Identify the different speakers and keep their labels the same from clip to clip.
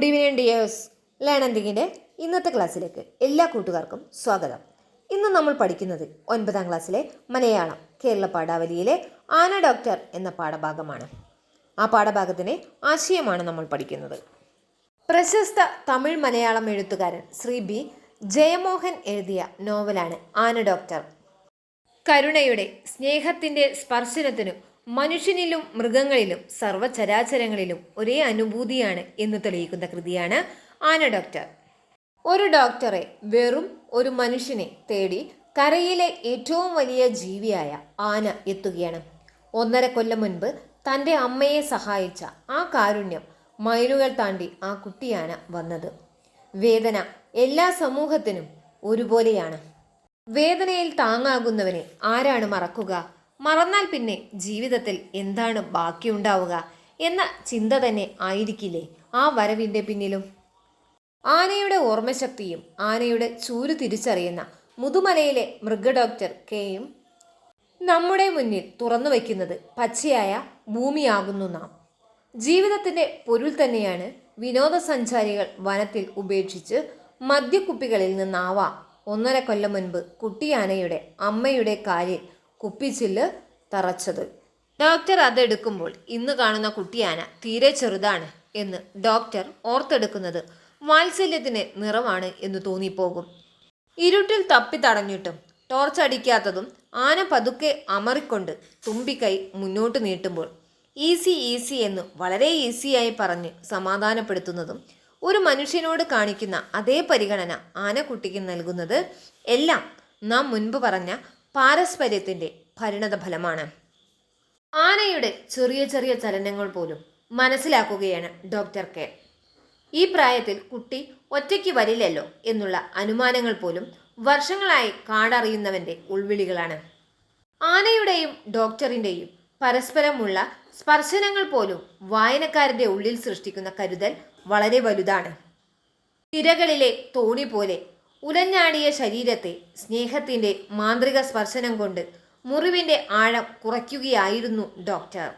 Speaker 1: Good evening dears ലേണന്തിങ്ങിന്റെ ഇന്നത്തെ ക്ലാസ്സിലേക്ക് എല്ലാ കൂട്ടുകാർക്കും സ്വാഗതം. ഇന്ന് നമ്മൾ പഠിക്കുന്നത് ഒൻപതാം ക്ലാസ്സിലെ മലയാളം കേരള പാഠാവലിയിലെ ആന ഡോക്ടർ എന്ന പാഠഭാഗമാണ്. ആ പാഠഭാഗത്തിന്റെ ആശയമാണ് നമ്മൾ പഠിക്കുന്നത്. പ്രശസ്ത തമിഴ് മലയാളം എഴുത്തുകാരൻ ശ്രീ ബി ജയമോഹൻ എഴുതിയ നോവലാണ് ആന ഡോക്ടർ കരുണയുടെ സ്നേഹത്തിന്റെ സ്പർശനത്തിനും മനുഷ്യനിലും മൃഗങ്ങളിലും സർവചരാചരങ്ങളിലും ഒരേ അനുഭൂതിയാണ് എന്ന് തെളിയിക്കുന്ന കൃതിയാണ് ആന ഡോക്ടർ. ഒരു ഡോക്ടറെ വെറും ഒരു മനുഷ്യനെ തേടി കരയിലെ ഏറ്റവും വലിയ ജീവിയായ ആന എത്തുകയാണ്. ഒന്നര കൊല്ലം മുൻപ് തന്റെ അമ്മയെ സഹായിച്ച ആ കാരുണ്യം മൈലുകൾ താണ്ടി ആ കുട്ടിയാന വന്നത്. വേദന എല്ലാ സമൂഹത്തിനും ഒരുപോലെയാണ്. വേദനയിൽ താങ്ങാകുന്നവനെ ആരാണ് മറക്കുക? മറന്നാൽ പിന്നെ ജീവിതത്തിൽ എന്താണ് ബാക്കിയുണ്ടാവുക എന്ന ചിന്ത തന്നെ ആയിരിക്കില്ലേ ആ വരവിന്റെ പിന്നിലും? ആനയുടെ ഓർമ്മശക്തിയും ആനയുടെ ചൂര് തിരിച്ചറിയുന്ന മുതുമലയിലെ മൃഗഡോക്ടർ കെയും നമ്മുടെ മുന്നിൽ തുറന്നു വയ്ക്കുന്നത് പച്ചയായ ഭൂമിയാകുന്നു നാം. ജീവിതത്തിന്റെ പൊരുൾ തന്നെയാണ് വിനോദസഞ്ചാരികൾ വനത്തിൽ ഉപേക്ഷിച്ച് മദ്യക്കുപ്പികളിൽ നിന്നാവാം. ഒന്നര കൊല്ലം മുൻപ് കുട്ടിയാനയുടെ അമ്മയുടെ കാലിൽ കുപ്പിച്ചില്ല് തറച്ചത്. ഡോക്ടർ അതെടുക്കുമ്പോൾ ഇന്ന് കാണുന്ന കുട്ടിയാന തീരെ ചെറുതാണ് എന്ന് ഡോക്ടർ ഓർത്തെടുക്കുന്നത് വാത്സല്യത്തിന് നിറമാണ് എന്ന് തോന്നിപ്പോകും. ഇരുട്ടിൽ തപ്പി തടഞ്ഞിട്ടും ടോർച്ച് അടിക്കാത്തതും ആന പതുക്കെ അമറിക്കൊണ്ട് തുമ്പിക്കൈ മുന്നോട്ട് നീട്ടുമ്പോൾ ഈസി ഈസി എന്ന് വളരെ ഈസിയായി പറഞ്ഞ് സമാധാനപ്പെടുത്തുന്നതും ഒരു മനുഷ്യനോട് കാണിക്കുന്ന അതേ പരിഗണന ആനക്കുട്ടിക്ക് നൽകുന്നത് എല്ലാം നാം മുൻപ് പറഞ്ഞ പാരസ്പര്യത്തിന്റെ പരിണത ഫലമാണ് ആനയുടെ ചെറിയ ചെറിയ ചലനങ്ങൾ പോലും മനസ്സിലാക്കുകയാണ് ഡോക്ടർ കെ. ഈ പ്രായത്തിൽ കുട്ടി ഒറ്റയ്ക്ക് വരില്ലല്ലോ എന്നുള്ള അനുമാനങ്ങൾ പോലും വർഷങ്ങളായി കാടറിയുന്നവന്റെ ഉൾവിളികളാണ്. ആനയുടെയും ഡോക്ടറിന്റെയും പരസ്പരമുള്ള സ്പർശനങ്ങൾ പോലും വായനക്കാരന്റെ ഉള്ളിൽ സൃഷ്ടിക്കുന്ന കരുതൽ വളരെ വലുതാണ്. തിരകളിലെ തോണി പോലെ ഉലഞ്ഞാടിയ ശരീരത്തെ സ്നേഹത്തിന്റെ മാന്ത്രിക സ്പർശനം കൊണ്ട് മുറിവിന്റെ ആഴം കുറയ്ക്കുകയായിരുന്നു ഡോക്ടർ.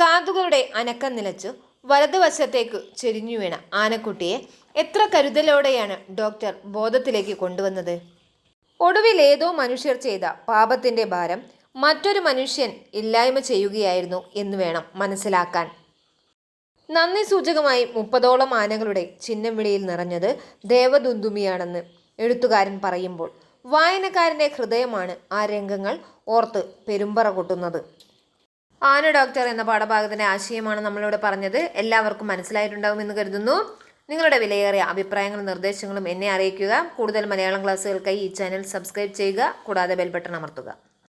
Speaker 1: കാതുകളുടെ അനക്കം നിലച്ചു വലതുവശത്തേക്ക് ചെരിഞ്ഞു വീണ ആനക്കുട്ടിയെ എത്ര കരുതലോടെയാണ് ഡോക്ടർ ബോധത്തിലേക്ക് കൊണ്ടുവന്നത്? ഒടുവിൽ ഏതോ മനുഷ്യർ ചെയ്ത പാപത്തിന്റെ ഭാരം മറ്റൊരു മനുഷ്യൻ ഇല്ലായ്മ ചെയ്യുകയായിരുന്നു എന്ന് വേണം മനസ്സിലാക്കാൻ. നന്ദി സൂചകമായി മുപ്പതോളം ആനകളുടെ ചിഹ്നം വിളിയിൽ നിറഞ്ഞത് ദേവദുന്ദുമിയാണെന്ന് എഴുത്തുകാരൻ പറയുമ്പോൾ വായനക്കാരന്റെ ഹൃദയമാണ് ആ രംഗങ്ങൾ ഓർത്ത് പെരുമ്പറ കൊട്ടുന്നത്. ആന ഡോക്ടർ എന്ന പാഠഭാഗത്തിന്റെ ആശയമാണ് നമ്മളിവിടെ പറഞ്ഞത്. എല്ലാവർക്കും മനസ്സിലായിട്ടുണ്ടാകും എന്ന് കരുതുന്നു. നിങ്ങളുടെ വിലയേറിയ അഭിപ്രായങ്ങളും നിർദ്ദേശങ്ങളും എന്നെ അറിയിക്കുക. കൂടുതൽ മലയാളം ക്ലാസ്സുകൾക്കായി ഈ ചാനൽ സബ്സ്ക്രൈബ് ചെയ്യുക. കൂടാതെ ബെൽബട്ടൺ അമർത്തുക.